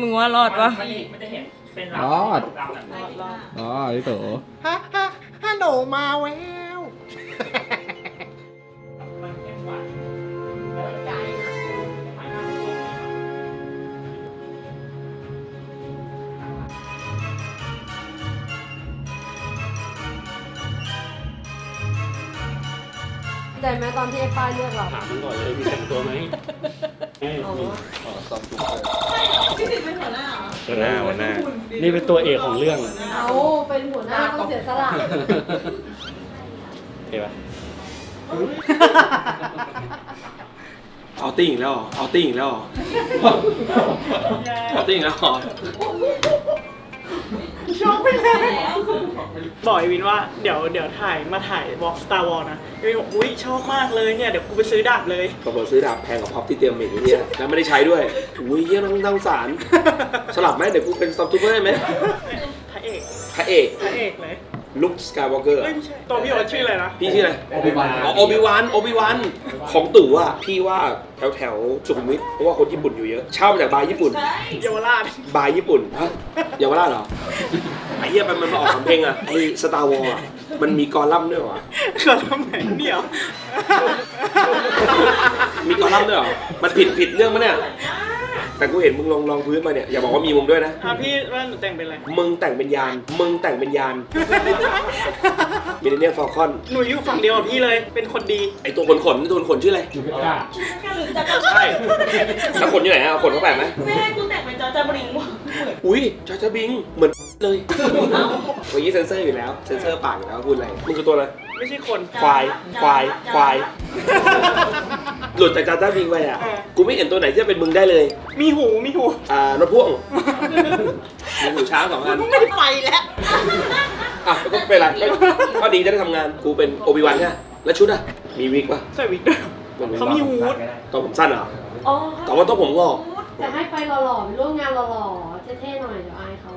มึงว่ารอดปะไม่ไม่ได้เห็นเป็นรอดดำแบบนี้อ๋อพี่โตฮะฮะฮัลโหลมาแววมันเข้มกว่าแล้วใจนะใจไหมตอนที่ไอ้ป้ายเลือกเราถามมันก่อนเลยมีแต่งตัวไหมอ๋อ หัวหน้าหัวหน้า นี่เป็นตัวเอกของเรื่อง เอาเป็นหัวหน้าต้องเสียสละเห็นปะเอาติ้งอีกแล้วเหรอเอาติ้งอีกแล้วเหรอเอาติ้งอีกแล้วเหรอ บอกไอวินว่าเดี๋ยวเดี๋ยวถ่ายมาถ่ายบอก Star Wars นะไอวินบอกอุ้ยชอบมากเลยเนี่ยเดี๋ยวกูไปซื้อดาบเลยปรากฏซื้อดาบแพงกว่าพ็อปที่เตรียมอีกไอ้เฮียแล้วไม่ได้ใช้ด้วยอุ้ยเฮียน้องน้องสารสลับไหมเดี๋ยวกูเป็นซอฟต์ทูเปอร์ได้ไหมพระเอกพระเอกพระเอกเลย ลุคสกายวอล์กเกอร์ เอ้ยไม่ใช่ตัวพี่โอ๊ตชื่ออะไรนะ พี่ชื่ออะไรโอบิวัน อ๋อโอบิวันโอบิวันของตู่อะพี่ว่าแถวแถวๆสุขุมวิทเพราะว่าคนญี่ปุ่นอยู่เยอะเช่ามาจากบาร์ญี่ปุ่น เยาวราช บาร์ญี่ปุ่นฮะเยาวราชเหรอ ไอ้เหี้ยมันมันมาออกสำเพลงอะ ไอ้สตาร์วอลอะ มันมีกอลัมน์ด้วยเหรอ เกิดทำไหนเดี๋ยว มีกอลัมน์ด้วยเหรอ มันผิดผิดเรื่องมั้ยเนี่ย แต่กูเห็นมึงลองลองพื้นมาเนี่ยอย่าบอกว่ามีมึงด้วยนะ อะพี่ว่าหนูแต่งเป็นอะไร มึงแต่งเป็นยาน มึงแต่งเป็นยานมิเลเนียมฟอลคอนหนูอยู่ฝั่งเดียวกับพี่เลย เป็นคนดี ไอตัวขนขนตัวขนขนชื่ออะไรยูเบก้าใช่แล้วขนอยู่ไหนอะเอาขนเข้าไปไหมแม่กูแต่งเป็นจอจาบริงว่ะอุ้ยจอจาบิงเหมือนเลยวันนี้เซนเซอร์อยู่แล้วเซนเซอร์ปากอยู่แล้วพูดอะไรมึงคือตัวอะไร ไม่ใช่คน ควาย ควาย ควาย หลุดจากจาจาบิงไปอะกูไม่เห็นตัวไหนที่จะเป็นมึงได้เลย มีหู มีหูอ่ารถพ่วงมีหูช้างสองอัน ไม่ได้ไปแล้ว อะก็ไม่เป็นไรก็ก็ดีจะได้ทำงาน กูเป็นโอบิวันเนี่ยแล้วชุดอะ มีวิกป่ะใส่วิกด้วยเขามีฮูดตอนผมสั้นเหรอ อ๋อตอนว่าต้องผมงอก จะให้ไปหล่อๆไปร่วมงานหล่อๆเท่ๆหน่อยเดี๋ยวอายเขา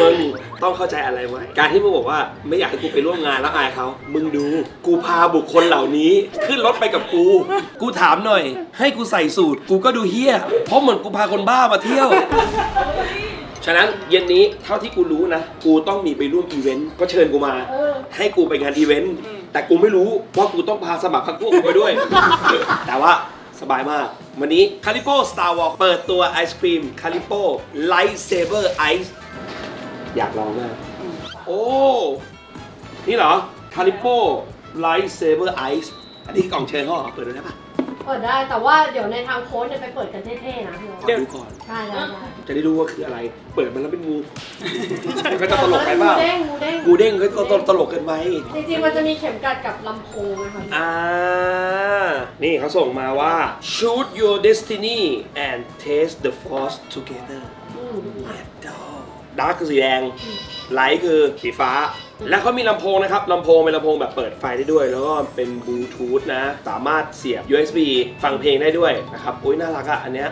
มึงต้องเข้าใจอะไรไว้ การที่มึงบอกว่าไม่อยากให้กูไปร่วมงานแล้วอายเขา มึงดู กูพาบุคคลเหล่านี้ ขึ้นรถไปกับกู กูถามหน่อย ให้กูใส่สูตร กูก็ดูเฮี้ย เพราะเหมือนกูพาคนบ้ามาเที่ยว ฉะนั้นเย็นนี้เท่าที่กูรู้นะ กูต้องมีไปร่วมอีเวนต์ก็เชิญกูมา ให้กูไปงานอีเวนต์แต่กูไม่รู้ว่ากูต้องพาสมัครพรรคพวกกูไปด้วย แต่ว่า สบายมาก วันนี้คาริโปสตาร์วอลเปิดตัวไอศครีมคาริโปไลท์เซเบอร์ไอซ์อยากลองมาก โอ้ นี่เหรอคาริโปไลท์เซเบอร์ไอซ์อันนี้กล่องเชิญเขาเหรอเปิดดูได้ปะเปิดได้แต่ว่าเดี๋ยวในทางโค้ดเนี่ยไปเปิดกันเท่ๆนะพี่โอ๊ขอตดูก่อน ได้ได้ได้จะได้รู้ว่าคืออะไร เปิดมันแล้วเป็นงู มันก็จะตลกไปเปล่างูเด้งงูเด้งงูเด้งก็ตลกเกินไปจริงๆมันจะมีเข็มกัดกับลำโพงนะคะอ่า นี่เขาส่งมาว่า shoot your destiny and taste the force together อืมดาร์กคือสีแดง ไลท์คือสีฟ้า แล้วเขามีลำโพงนะครับลำโพงเป็นลำโพงแบบเปิดไฟได้ด้วย แล้วก็เป็นบลูทูธนะ สามารถเสียบ USB ฟังเพลงได้ด้วยนะครับอุ้ยน่ารักอะอันเนี้ย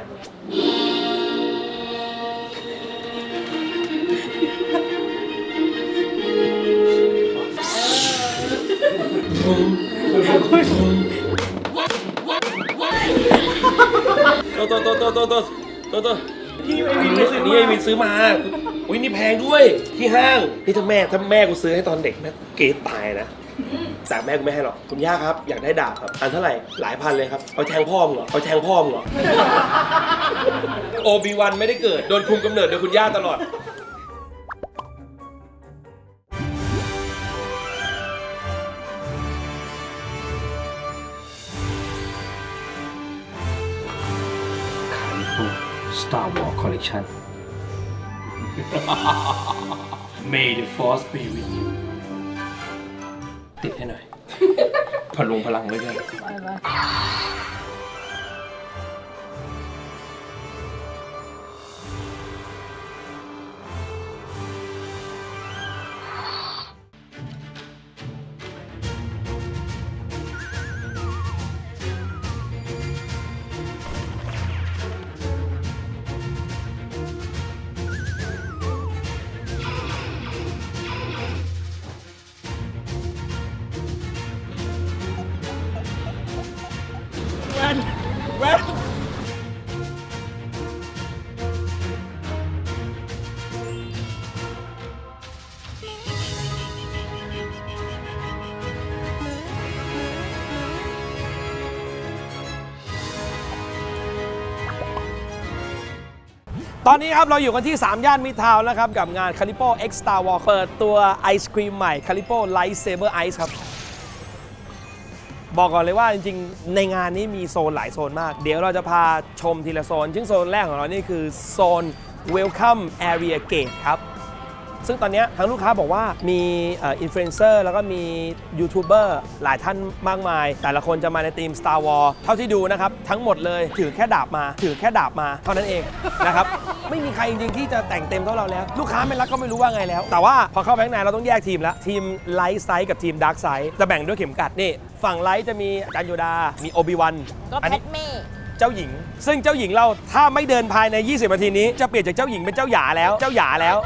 ตัวตัวตัวตัวตัวตัวตัวตัวพี่ไออัวินนนี้ไปซื้อนี่มาไอ้วินซื้อมา อุ้ยนี่แพงด้วยที่ห้างนี่ถ้าแม่ถ้าแม่กูซื้อให้ตอนเด็กแม่กูเกรดตายนะแต่แม่กูไม่ให้หรอกคุณย่าครับอยากได้ดาบครับอันเท่าไหร่หลายพันเลยครับเอาแทงพ่อมึงเหรอเอาแทงพ่อมึงเหรอโอบีวันไม่ได้เกิดโดนคุมกำเนิดโดยคุณย่าตลอด คาริโป Star Wars Collection May the Force be with you ติดให้หน่อย พลุงพลังไว้ด้วยไปไป ตอนนี้ครับ เราอยู่กันที่ 3 ย่านมิทาวน์นะครับ กับงาน Calipo X Star Wars เปิดตัวไอศครีมใหม่ Calipo Lightsaber Ice ครับ บอกก่อนเลยว่าจริงๆ ในงานนี้มีโซนหลายโซนมาก เดี๋ยวเราจะพาชมทีละโซน ซึ่งโซนแรกของเรานี่คือโซน Welcome Area Gate ครับ ซึ่งตอนเนี้ยทางลูกค้าบอกว่ามีอินฟลูเอนเซอร์แล้วก็มียูทูบเบอร์หลายท่านมากมาย แต่ละคนจะมาในทีม Star Wars เท่าที่ดูนะครับทั้งหมดเลยถือแค่ดาบมา ถือแค่ดาบมาเท่านั้นเองนะครับไม่มีใครจริงๆที่จะแต่งเต็มเท่าเราแล้ว ลูกค้าไม่รักก็ไม่รู้ว่าไงแล้ว แต่ว่าพอเข้าไปข้างในเราต้องแยกทีมแล้วทีมไลท์ไซด์กับทีมดาร์กไซด์จะแบ่งด้วยเข็มกัดนี่ฝั่งไลท์จะมีอาจารย์โยดา มีโอบิวันก็แพทเม่เจ้าหญิง ซึ่งเจ้าหญิงเราถ้าไม่เดินภายใน 20 นาทีนี้ จะเปลี่ยนจากเจ้าหญิงเป็นเจ้าหยาแล้ว เจ้าหยาแล้ว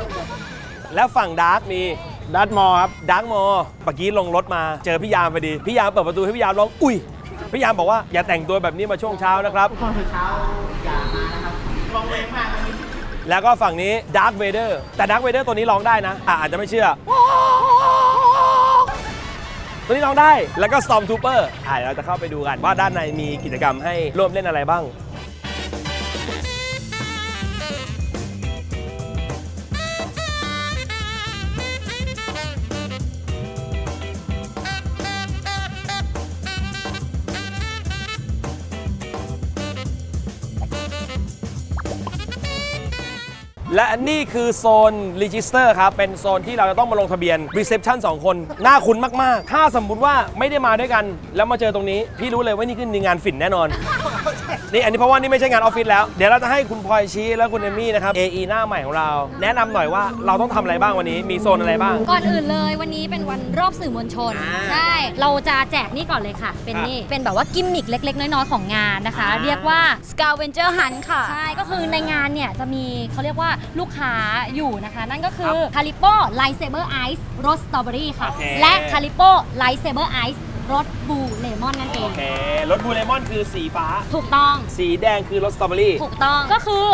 แล้วฝั่งดาร์กมีดัตมอครับ ดาร์กมอเมื่อกี้ลงรถมาเจอพี่ยามพอดี พี่ยามเปิดประตูให้พี่ยามร้องอุ้ย พี่ยามบอกว่าอย่าแต่งตัวแบบนี้มาช่วงเช้านะครับแล้วก็ฝั่งนี้ดาร์ v เวเดอร์แต่ดาร์ v เวเดอร์ตัวนี้ร้องได้นะอะอาจจะไม่เชื่อ ตัวนี้ร้องได้แล้วก็ Storm Trooper อะเดี๋ยวเราจะเข้าไปดูกันว่าด้านในมีกิจกรรมให้ร่วมเล่นอะไรบ้าง และนี่คือโซน Register ครับ เป็นโซนที่เราจะต้องมาลงทะเบียน Reception 2 คน น่าคุ้นมาก ๆ ถ้าสมมุติว่าไม่ได้มาด้วยกัน แล้วมาเจอตรงนี้ พี่รู้เลยว่านี่คืองานฝิ่นแน่นอน นี่อันนี้เพราะว่านี่ไม่ใช่งานออฟฟิศแล้ว เดี๋ยวเราจะให้คุณพลอยชี้และคุณเอมี่นะครับ AE หน้าใหม่ของเรา แนะนำหน่อยว่าเราต้องทำอะไรบ้างวันนี้ มีโซนอะไรบ้าง ก่อนอื่นเลยวันนี้เป็นวันรอบสื่อมวลชน อ่าใช่ เราจะแจกนี่ก่อนเลยค่ะ เป็นนี่ เป็นแบบว่ากิมมิกเล็ก ๆ น้อยๆของงานนะคะ อ่า เรียกว่า Scavenger Hunt ค่ะ ใช่ ก็คือในงานเนี่ยจะมีเขาเรียกว่าลูกค้าอยู่นะคะ นั่นก็คือ Calipo Lightsaber Ice รสสตรอเบอรี่ค่ะ โอเค และ Calipo Lightsaber Ice รสบลูเลมอนนั่นเอโอง เครถบูเลมอนคือสีฟ้า ถูกต้อง สีแดงคือรถสตรอเบอรี่ ถูกต้อง ก็คือ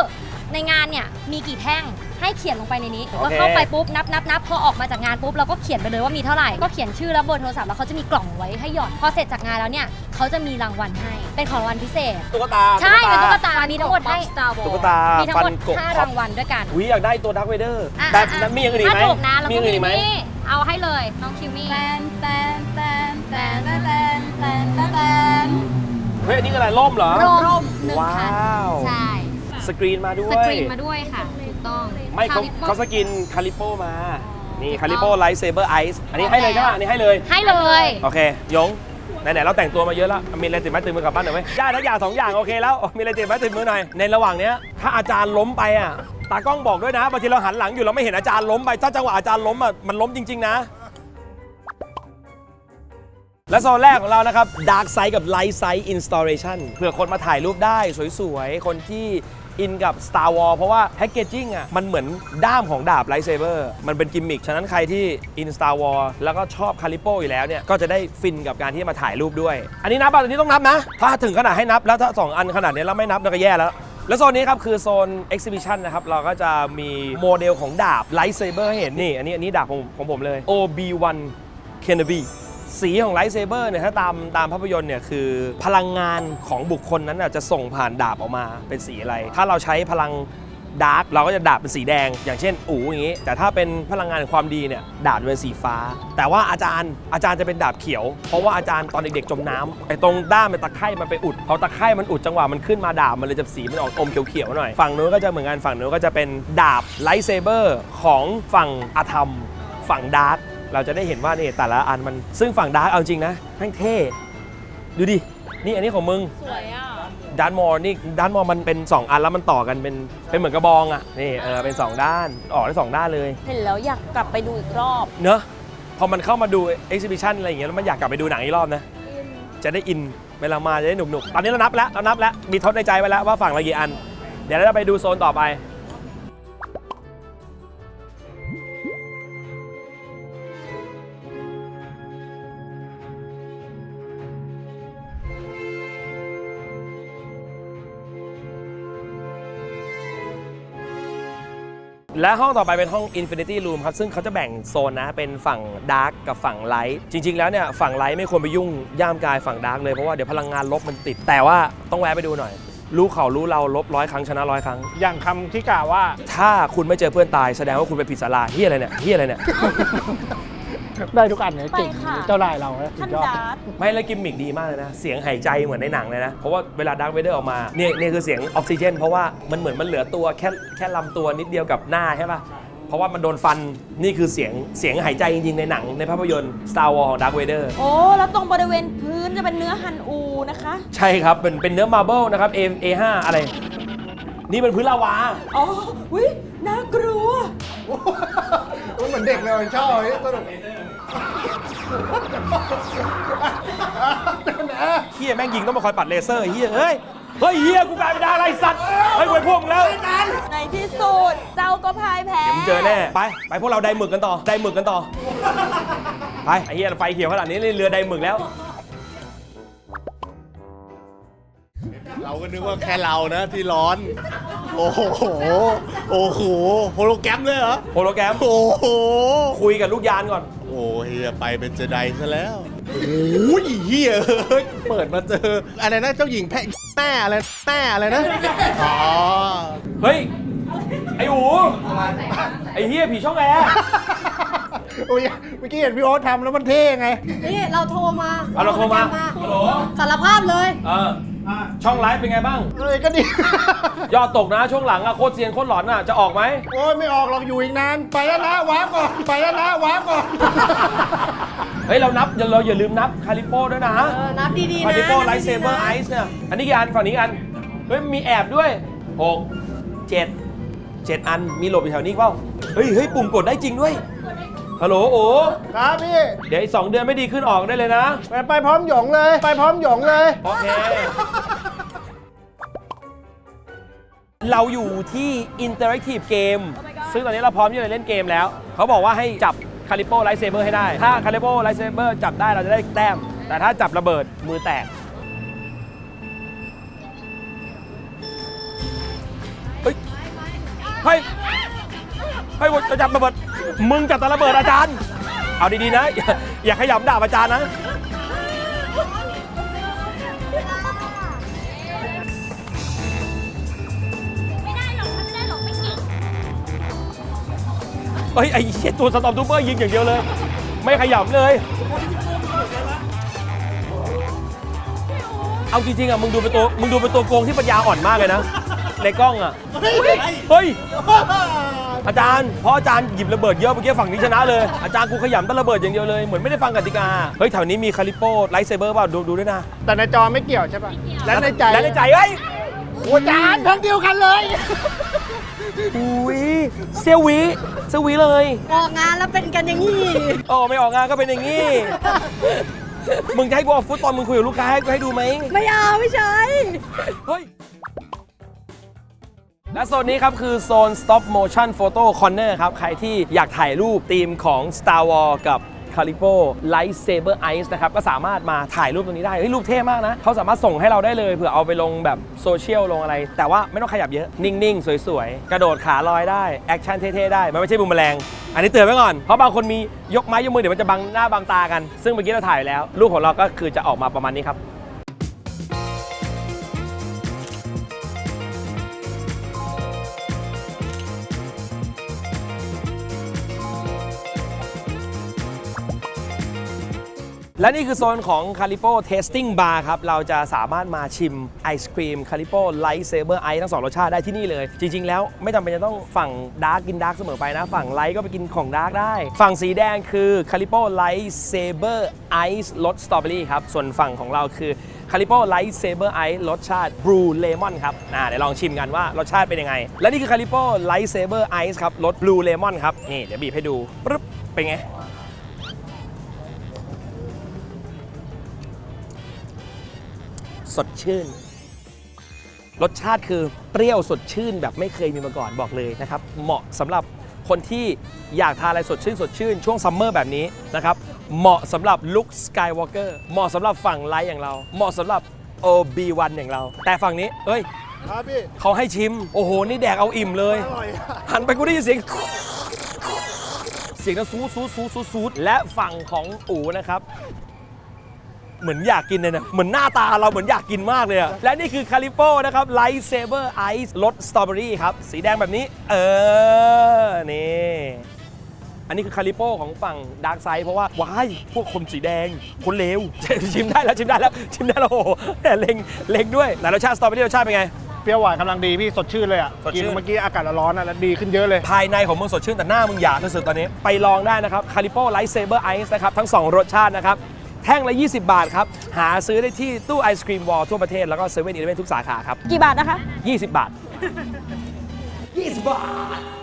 ในงานเนี่ยมีกี่แท่งให้เขียนลงไปในนี้ โอเค ก็เข้าไปปุ๊บนับนับนับพอออกมาจากงานปุ๊บเราก็เขียนไปเลยว่ามีเท่าไหร่ ก็เขียนชื่อแล้วเบอร์โทรศัพท์แล้วเขาจะมีกล่องไว้ให้หยอด พอเสร็จจากงานแล้วเนี่ยเขาจะมีรางวัลให้ เป็นของรางวัลพิเศษ ตุ๊กตาใช่เป็นตุ๊กตา มีทั้งหมดให้ตุ๊กตามีทั้งหมดฟันกบห้ารางวัลด้วยกันวิอยากได้ตัวดักเวเดอร์ อะแต่อะนั้นมีอย่างอื่นอีกไหมถ้าถูกนะแล้วมีอก็ย่างอื่นอีกไหม นี่เอาให้เลยน้องคิวมี่ แตนแตน แตนแตนแตนแตนแตนเฮ้ยอันนี่คืออะไรร่มเหรอ ร่มหนึ่งว้าคันวใช่สกรีนมาด้วสย กรีนมาด้วยค่ะถูกต้องไม่เขา Calipo เขาสกินคาลิโปมา นี่คาลิโปไลท์เซเบอร์ไอซ์อันนี้ให้เลยใช่ไหมอันนี้ให้เลย ให้เลย โอเคยงไหนๆเราแต่งตัวมาเยอะแล้ว มีอะไรติดไม้ติดมือกลับบ้านหน่อยไหมได้ทั้งอย่างสองอย่างโอเคแล้ว มีอะไรติดไม้ติดมือหน่อย ในระหว่างเนี้ย ถ้าอาจารย์ล้มไปอะ ตากล้องบอกด้วยนะ บางทีเราหันหลังอยู่เราไม่เห็นอาจารย์ล้มไป ถ้าจังหวะอาจารย์ล้มอะ มันล้มจริงๆนะ และโซนแรกของเรานะครับ Dark Side กับ Light Side Installation เพื่อคนมาถ่ายรูปได้สวยๆ คนที่อินกับ Star Wars เพราะว่าแพ c เกจจิ้งอะมันเหมือนด้ามของดาบ Lightsaber มันเป็นกิมมิค ฉะนั้นใครที่อิน Star Wars แล้วก็ชอบคาลิโปอยู่แล้วเนี่ย ก็จะได้ฟินกับการที่มาถ่ายรูปด้วย อันนี้นับอะอันนี้ต้องนับนะ ถ้าถึงขนาดให้นับแล้วถ้า 2 อันขนาดนี้แล้วไม่นับเราก็แย่แล้ว แล้วโซนนี้ครับคือโซน Exhibition นะครับ เราก็จะมีโมเดลของดาบ Lightsaber ให้เห็นนี่อันนี้อันนี้ดาบของของผมเลย OB1 Kenobi สีของไลท์เซเบอร์เนี่ยถ้าตามตามภาพยนตร์เนี่ยคือพลังงานของบุคคลนั้นจะส่งผ่านดาบออกมาเป็นสีอะไร ถ้าเราใช้พลังดาร์กเราก็จะดาบเป็นสีแดง อย่างเช่นอู๋อย่างนี้ แต่ถ้าเป็นพลังงานความดีเนี่ยดาบจะเป็นสีฟ้า แต่ว่าอาจารย์อาจารย์จะเป็นดาบเขียว เพราะว่าอาจารย์ตอนเด็กๆจมน้ำไอ้ตรงด้ามเป็นตะไคร่มันไปอุดพอตะไคร่มันอุดจังหวะมันขึ้นมาดาบมันเลยจะสีมันออกอมเขียวๆหน่อยฝั่งนู้นก็จะเหมือนกันฝั่งนู้นก็จะเป็นดาบไลท์เซเบอร์ของฝั่งอาธรรม ฝั่งดาร์ก เราจะได้เห็นว่านี่แต่ละอันมันซึ่งฝั่งดาร์กเอาจริงนะแม่งเท่ดูดิ นี่อันนี้ของมึง สวยอะด้านมอร์นี่ด้านมอร์มันเป็น 2 อันแล้วมันต่อกันเป็นเป็นเหมือนกระบองอะนี่เออเป็น 2 ด้านออกได้สองด้านเลย เห็นแล้วอยากกลับไปดูอีกรอบเนอะพอมันเข้ามาดูเอ็กซิบิชันอะไรอย่างเงี้ยแล้วมันอยากกลับไปดูหนังอีกรอบนะจะได้อินเวลามาจะได้หนุกๆตอนนี้เรานับแล้วเรานับแล้วมีทดในใจไว้แล้วว่าฝั่งละกี่อัน เดี๋ยวเราจะไปดูโซนต่อไป และห้องต่อไปเป็นห้อง Infinity Room ครับ ซึ่งเขาจะแบ่งโซนนะ เป็นฝั่งดาร์กกับฝั่งไลท์จริง ๆ แล้วเนี่ย ฝั่งไลท์ไม่ควรไปยุ่งย่ามกายฝั่งดาร์กเลยเพราะว่าเดี๋ยวพลังงานลบมันติด แต่ว่าต้องแวะไปดูหน่อย รู้เขารู้เราลบร้อยครั้งชนะร้อยครั้ง อย่างคำที่กล่าวว่า ถ้าคุณไม่เจอเพื่อนตายแสดงว่าคุณไปผิดศาลาเฮียอะไรเนี่ยเฮียอะไรเนี่ย ได้ทุกอันเลยเก่งไปค่ะ เจ้านายเรานะสุท่าดนยอด ดาร์ธไม่แล้วกิมมิกดีมากเลยนะ เสียงหายใจเหมือนในหนังเลยนะ เพราะว่าเวลาดักเวเดอร์ออกมาเนี่ยเนี่ยคือเสียงออกซิเจน เพราะว่ามันเหมือนมันเหลือตัวแค่แค่ลำตัวนิดเดียวกับหน้าใช่ปะเพราะว่ามันโดนฟันนี่คือเสียงเสียงหายใจจริงๆในหนังในภาพยนตร์ Star Wars ของ Dark Vader โอ้ แล้วตรงบริเวณพื้นจะเป็นเนื้อฮันอูนะคะ ใช่ครับ เป็นเป็นเนื้อมาร์เบิลนะครับ A A5 อะไร นี่เป็นพื้นลาวา อ๋อวิน่ากลัว เหมือนเด็กเลยชอบสนุกเฮียแม่งยิงต้องมาคอยปัดเลเซอร์เฮียเฮ้ยเฮ้ยเฮียกูกลายเป็นดาราไอ้สัตว์เฮ้ยกูไปพวกมึงแล้วในที่สุดเจ้าก็พ่ายแพ้เดี๋ยวมึงเจอแน่ไปไปพวกเราไดหมึกกันต่อไดหมึกกันต่อไปไอ้เฮียไฟเขียวขนาดนี้เรือไดหมึกแล้ว เราก็นึกว่าแค่เรานะที่ร้อน โอ้โห โอ้โห โฮโลแกรมเลยเหรอ โฮโลแกรมโอ้โห คุยกับลูกยานก่อน โอ้เฮียไปเป็นเจไดซะแล้ว โอ้ยเฮียเอ้ยเปิดมาเจอ อะไรนะ เจ้าหญิงแพะแม่อะไรแม่อะไรนะ อ๋อ เฮ้ย ไอ้หูไอ้เฮียผีช่องแอร์โอ้ยเมื่อกี้เห็นพี่โอ๊ตทำแล้วมันเท่ไง นี่เราโทรมาเอาเราโทรมาฮัลโหล สารภาพเลย เออ ช่องไลฟ์เป็นไงบ้าง เลยก็ดี ยอดตกนะช่วงหลังอะโคตรเซียนโคตรหลอนอะจะออกไหม โอ้ยไม่ออกหรอกอยู่อีกนาน ไปแล้วนะว้าร์ปก่อน ไปแล้วนะว้าร์ปก่อน เฮ้ย เรานับอย่าเราอย่าลืมนับคาลิโป้ด้วยนะเออนับดีๆนะคาลิโป้นับไลดีท์ๆเซเบอร์นะไอซ์เนี่ย อันนี้กี่อันฝั่งนี้กี่อัน เฮ้ย มีแอบด้วยหกเจ็ดเจ็ดอันมีหลบอยู่แถวนี้เปล่าเฮ้ยเฮ้ยปุ่มกดได้จริงด้วย ฮัลโหลโอ้ครับพี่ เดี๋ยวอีกสองเดือนไม่ดีขึ้นออกได้เลยนะไปไปพร้อมหยงเลย ไปพร้อมหยงเลย โอเค เราอยู่ที่ Interactive Game ซึ่งตอนนี้เราพร้อมที่จะเล่นเกมแล้ว เขาบอกว่าให้จับคาลิโป้ไลท์เซเบอร์ให้ได้ ถ้าคาลิโป้ไลท์เซเบอร์จับได้เราจะได้แต้ม แต่ถ้าจับระเบิดมือแตกเฮ้ยเฮ้ย เฮ้ยจะจับระเบิด มึงจับต่ระเบิดอาจารย์ เอาดีๆนะ อย่าอย่าขยำด่าอาจารย์นะเฮ้ยไอ้เหี้ยตัวสตอมทูเปอร์ยิงอย่างเดียวเลย ไม่ขยับเลย เอาจริงๆอะมึงดูเป็นตัวมึงดูเป็นตัวโกงที่ปัญญาอ่อนมากเลยนะ ในกล้องอะ เฮ้ย อาจารย์เพราะอาจารย์หยิบระเบิดเยอะเมื่อกี้ฝั่งนี้ชนะเลย อาจารย์กูขยำแต่ระเบิดอย่างเดียวเลยเหมือนไม่ได้ฟังกติกาเฮ้ยแถวนี้มีคาลิโป้ไลท์เซเบอร์เปล่าดูดูด้วยนะแต่ในจอไม่เกี่ยวใช่ป่ะและในใจและในใจเฮ้ยโอ้จานทั้งเดียวกันเลยอุ้ยเซยวิเซยวิเลยออกงานแล้วเป็นกันอย่างนี้โอ้ไม่ออกงานก็เป็นอย่างนี้มึงจะให้กูเอาฟุตตอนมึงคุยกับลูกค้าให้กูให้ดูไหมไม่เอาไม่ใช่เฮ้ย และโซนนี้ครับคือโซน stop motion photo corner ครับ ใครที่อยากถ่ายรูปธีมของ Star Wars กับ c a l i p o Lightsaber Ice นะครับ ก็สามารถมาถ่ายรูปตรงนี้ได้ เฮ้ย รูปเท่มากนะ เขาสามารถส่งให้เราได้เลยเผื่อเอาไปลงแบบโซเชียลลงอะไร แต่ว่าไม่ต้องขยับเยอะ นิ่ง ๆ สวย ๆ กระโดดขาลอยได้ แอคชั่นเท่ ๆ ได้ มันไม่ใช่บูมแมลง อันนี้เตือนไว้ก่อน เพราะบางคนมียกไม้ยกมือเดี๋ยวมันจะบังหน้าบังตากัน ซึ่งเมื่อกี้เราถ่ายแล้ว รูปของเราก็คือจะออกมาประมาณนี้ครับ และนี่คือโซนของ c a l i p o Tasting Bar ครับ เราจะสามารถมาชิมไอศครีม c a l i p o Light Saber Ice ทั้งสองรสชาติได้ที่นี่เลย จริง ๆ แล้วไม่จำเป็นจะต้องฝั่งดาร์กกินดาร์กเสมอไปนะ ฝั่งไลท์ก็ไปกินของดาร์กได้ ฝั่งสีแดงคือ c a l i p o Light Saber Ice รสสตรอเบอรี่ครับ ส่วนฝั่งของเราคือ c a l i p o Light Saber Ice รสชาติ Blue Lemon ครับอ่าเดี๋ยวลองชิมกันว่ารสชาติเป็นยังไง และนี่คือ c a l i p o Light Saber Ice ครับรส Blue Lemon ครับ นี่เดี๋ยวบีบให้ดูปึ๊บเป็นไง ดชื่น รสชาติคือเปรี้ยวสดชื่นแบบไม่เคยมีมาก่อนบอกเลยนะครับ เหมาะสำหรับคนที่อยากทานอะไรสดชื่นสดชื่น ช่วงซัมเมอร์แบบนี้นะครับ เหมาะสำหรับลุคสกายวอล์กเกอร์เหมาะสำหรับฝั่งไลท์อย่างเรา เหมาะสำหรับ OB1 อย่างเรา แต่ฝั่งนี้ เอ้ย ครับพี่ เขาให้ชิม โอ้โห นี่แดกเอาอิ่มเลย อร่อยอะหันไปกูได้ยินเสียง เสียงนั้นซูดซูดซูดซูดซูดและฝั่งของอูนะครับ เหมือนอยากกินเลยนะ เหมือนหน้าตาเราเหมือนอยากกินมากเลยอะและนี่คือคาริโป้นะครับไลท์เซเบอร์ไอซ์รสสตรอเบอรี่ครับ สีแดงแบบนี้ เออ นี่ อันนี้คือคาริโป้ของฝั่งดาร์กไซด์เพราะว่า ว้าย พวกคนสีแดง คนเลว ชิมได้แล้วชิมได้แล้วชิมได้แล้วโอ้โหเล็งเล็งด้วยไหนรสชาติสตรอเบอรี่รสชาติเป็นไง เปรี้ยวหวานกำลังดีพี่สดชื่นเลยอะสดชื่กินนเมื่อกี้อากาศร้อนๆนะแล้วดีขึ้นเยอะเลย ภายในของมึงสดชื่นแต่หน้ามึงหยาบที่สุดตอนนี้ ไปลองได้นะครับคาริโป้ไลท์เซเบอร์ไอซ์นะครับ ทั้ง 2 รสชาตินะครับ แท่งละ 20 บาทครับ หาซื้อได้ที่ตู้ไอศครีมวอลทั่วประเทศ แล้วก็เซเว่นอีเลฟเว่นทุกสาขาครับ กี่บาทนะคะ 20 บาท 20 บาท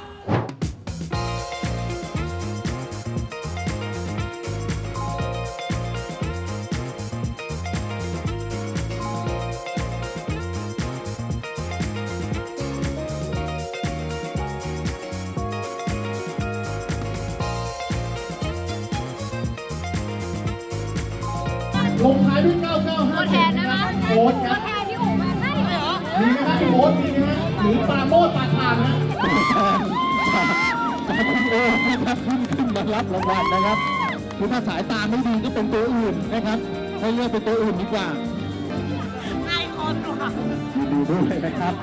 ลงท้ายด้วย 995ตัวแทนได้ไหมโค้ดคตัรัวบแทนที่อู่มาใช่เหรอมีไหมครับพี่โค้ดมีไหมฮะหรือปราโมดปากทานนะมารับรางวัลนะครับคือถ้าสายตาไม่ดีก็เป็นตัวอื่นนะครับ ให้เลือกเป็นตัวอื่นดีกว่าไอคอนดูด้วยนะครับ